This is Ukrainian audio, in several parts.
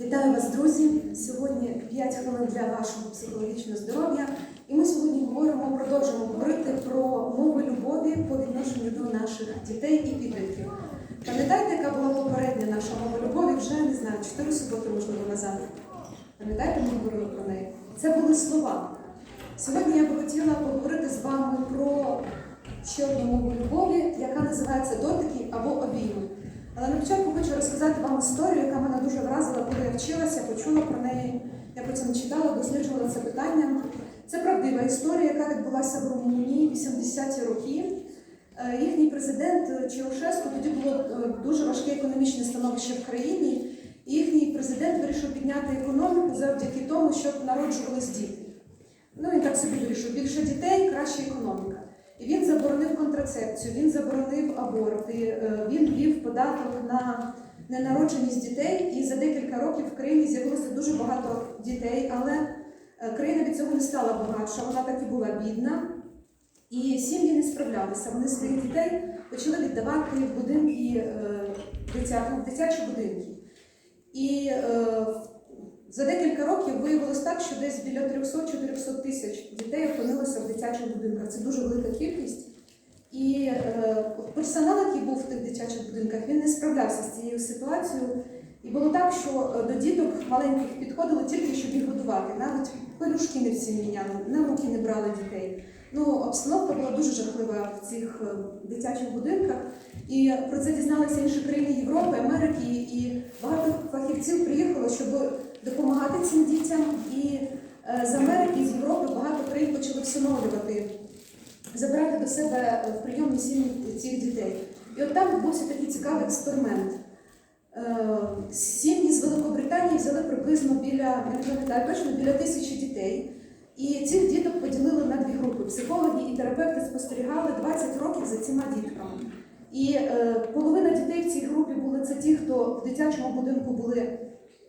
Вітаю вас, друзі! Сьогодні 5 хвилин для вашого психологічного здоров'я. І ми сьогодні говоримо, продовжимо говорити про мови любові по відношенню до наших дітей і підлітків. Пам'ятаєте, яка була попередня наша мова любові? Вже не знаю, 4 суботи, можливо, назад. Пам'ятаєте, ми говорили про неї? Це були слова. Сьогодні я би хотіла поговорити з вами про ще одну мову любові, яка називається дотики або обійми. Але на початку хочу розказати вам історію, яка мене дуже вразила, коли я вчилася, почула про неї. Я потім читала, досліджувала це питання. Це правдива історія, яка відбулася в Румунії в 80-ті роки. Е, Їхній президент Чаушеску тоді було е, дуже важке економічне становище в країні. І їхній президент вирішив підняти економіку завдяки тому, щоб народжувались діти. Ну він так собі вирішив: більше дітей, краща економіка. Він заборонив контрацепцію, він заборонив аборти, е, він ввів податок на ненародженість дітей. І за декілька років в країні з'явилося дуже багато дітей, але е, країна від цього не стала багатша, вона так і була бідна. І сім'ї не справлялися. Вони своїх дітей почали віддавати в будинки е, в дитячі будинки. І е, за декілька років виявилось так, що десь біля 300-400 тисяч дітей опинилося в дитячих будинках. Це дуже велика кількість. І е, персонал, який був в тих дитячих будинках, він не справлявся з цією ситуацією. І було так, що е, до діток маленьких підходили тільки, щоб їх годувати. Навіть пелюшки не всі міняли, на руки не брали дітей. Ну, обстановка була дуже жахлива в цих е, дитячих будинках. І про це дізналися інші країни Європи, Америки, і багато фахівців приїхало, щоб допомагати цим дітям. І е, з Америки, з Європи багато країн почали всиновлювати, забирати до себе в прийомні сім'ї цих дітей. І от там відбувся такий цікавий експеримент. Е, Сім'ї з Великобританії взяли приблизно біля, точно, біля тисячі дітей. І цих діток поділили на дві групи. Психологи і терапевти спостерігали 20 років за цими дітками. І е, половина дітей в цій групі були це ті, хто в дитячому будинку були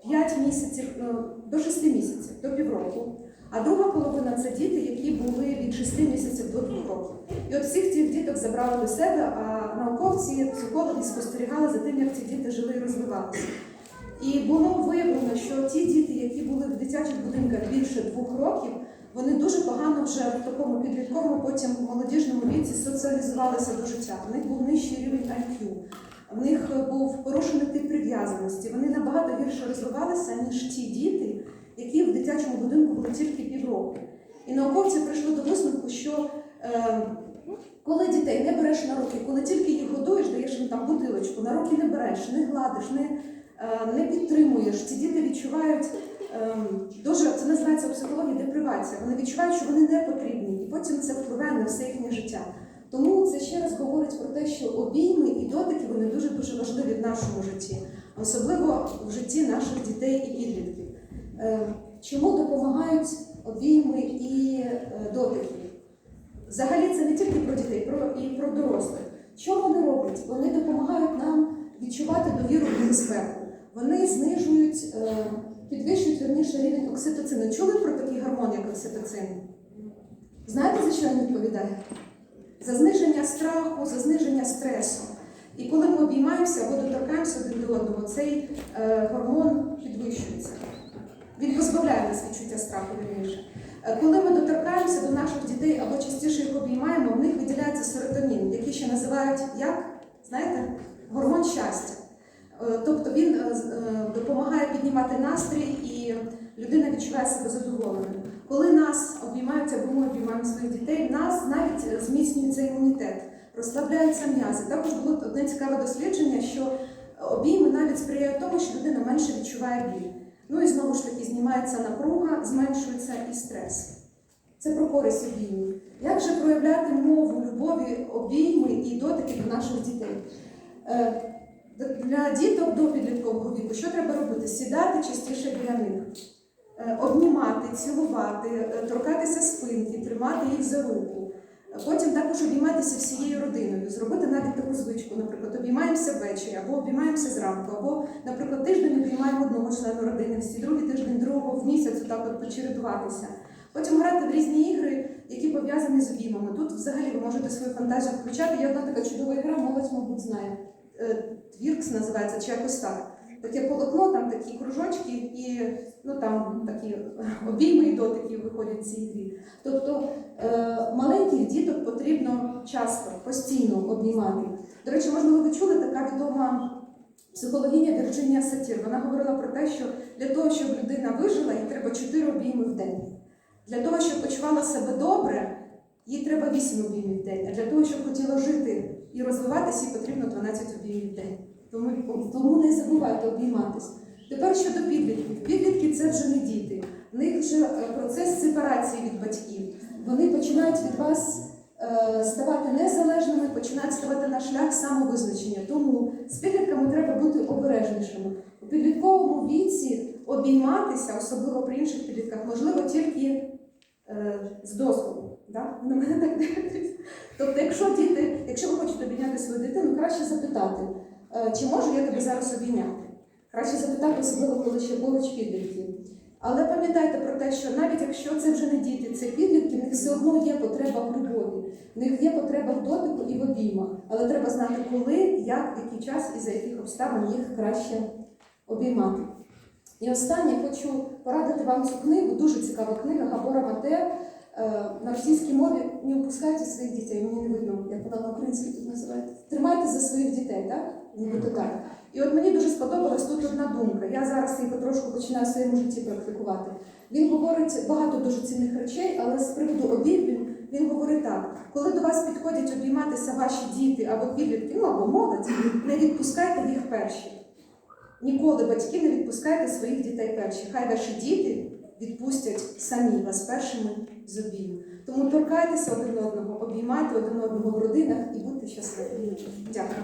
5 місяців е, до 6 місяців, до півроку. А друга половина це діти, які були від 6 місяців до 2 років. І от всіх цих діток забрали до себе, а науковці, психологи спостерігали за тим, як ці діти жили і розвивалися. І було виявлено, що ті діти, які були в дитячих будинках більше двох років, вони дуже погано вже в такому підлітковому, потім молодіжному віці соціалізувалися до життя. В них був нижчий рівень IQ, в них був порушений тип прив'язаності. Вони набагато гірше розвивалися, ніж ті діти, які в дитячому будинку були тільки півроку. І науковці прийшли до висновку, що е, коли дітей не береш на руки, коли тільки їх годуєш, даєш їм там бутилочку, на руки не береш, не гладиш, не, е, не підтримуєш, ці діти відчувають ем, дуже це називається у психології депривація. Вони відчувають, що вони не потрібні, і потім це впливає на все їхнє життя. Тому це ще раз говорить про те, що обійми і дотики вони дуже дуже важливі в нашому житті, особливо в житті наших дітей і підлітків. Е, Чому допомагають обійми і е, дотики? Взагалі це не тільки про дітей, про і про дорослих. Що вони роблять? Вони допомагають нам відчувати довіру і безпеку. Вони знижують, е, підвищують верніше рівень окситоцину. Чули про такий гормон, як окситоцин? Знаєте, за що він відповідає? За зниження страху, за зниження стресу. І коли ми обіймаємося або доторкаємося один до одного, цей гормон підвищується. Він позбавляє нас відчуття страху вірніше. Е, Коли ми доторкаємося до наших дітей або частіше їх обіймаємо, в них виділяється серотонін, який ще називають як? Знаєте, гормон щастя. Е, Тобто він е, допомагає піднімати настрій і людина відчуває себе задоволеною. Коли нас обіймають або ми обіймаємо своїх дітей, в нас навіть зміцнюється імунітет, розслабляються м'язи. Також було одне цікаве дослідження, що обійми навіть сприяють тому, що людина менше відчуває біль. Ну і знову ж таки знімається напруга, зменшується і стрес. Це про користь обіймів. Як же проявляти мову любові, обійми і дотики до наших дітей? Е, Для діток до підліткового віку що треба робити? Сідати частіше біля них, Е, обнімати, цілувати, е, торкатися спинки, тримати їх за руку. Потім також обійматися всією родиною, зробити навіть таку звичку, наприклад, обіймаємося ввечері, або обіймаємося зранку, або, наприклад, тиждень обіймаємо одного члена родини, всі другий тиждень другого в місяць, так от почередуватися. Потім грати в різні ігри, які пов'язані з обіймами. Тут взагалі ви можете свою фантазію включати. Є одна така чудова гра, молодь, мабуть, знає. Е, Твіркс називається чи якось так. Таке полотно, там такі кружочки і ну там такі обійми і дотики виходять в цій грі. Тобто е, маленьких діток потрібно часто, постійно обіймати. До речі, можливо, ви чули така відома психологиня Вірджинія Сатір. Вона говорила про те, що для того, щоб людина вижила, їй треба 4 обійми в день. Для того, щоб почувала себе добре, їй треба 8 обіймів в день. А для того, щоб хотіла жити і розвиватися, їй потрібно 12 обіймів в день. Тому, тому не забувайте обійматись. Тепер щодо підлітків. Підлітки це вже не діти. В них вже е, процес сепарації від батьків. Вони починають від вас е, ставати незалежними, починають ставати на шлях самовизначення. Тому з підлітками треба бути обережнішими. У підлітковому віці обійматися, особливо при інших підлітках, можливо тільки е, з дозволу. Да? На мене так. Тобто, якщо діти, якщо ви хочете обійняти свою дитину, краще запитати, чи можу я тебе зараз обійняти? Краще запитати, особливо коли ще поруч підлітки. Але пам'ятайте про те, що навіть якщо це вже не діти, це підлітки, в них все одно є потреба в любові, в них є потреба в дотику і в обіймах. Але треба знати, коли, як, який час і за яких обставин їх краще обіймати. І останнє хочу порадити вам цю книгу, дуже цікава книга Габора Мате. Е, На російській мові не упускайте своїх дітей, мені не видно, як вона на українській тут називається. Тримайте за своїх дітей, так? Нібито так. І от мені дуже сподобалась тут одна думка. Я зараз її потрошку починаю в своєму житті практикувати. Він говорить багато дуже цінних речей, але з приводу він, він говорить так: коли до вас підходять обійматися ваші діти або підлітки, ну або молодь, не відпускайте їх перші. Ніколи батьки не відпускайте своїх дітей перші. Хай ваші діти відпустять самі вас першими з обійм. Тому торкайтеся один одного, обіймайте один одного в родинах і будьте щасливі. Дякую.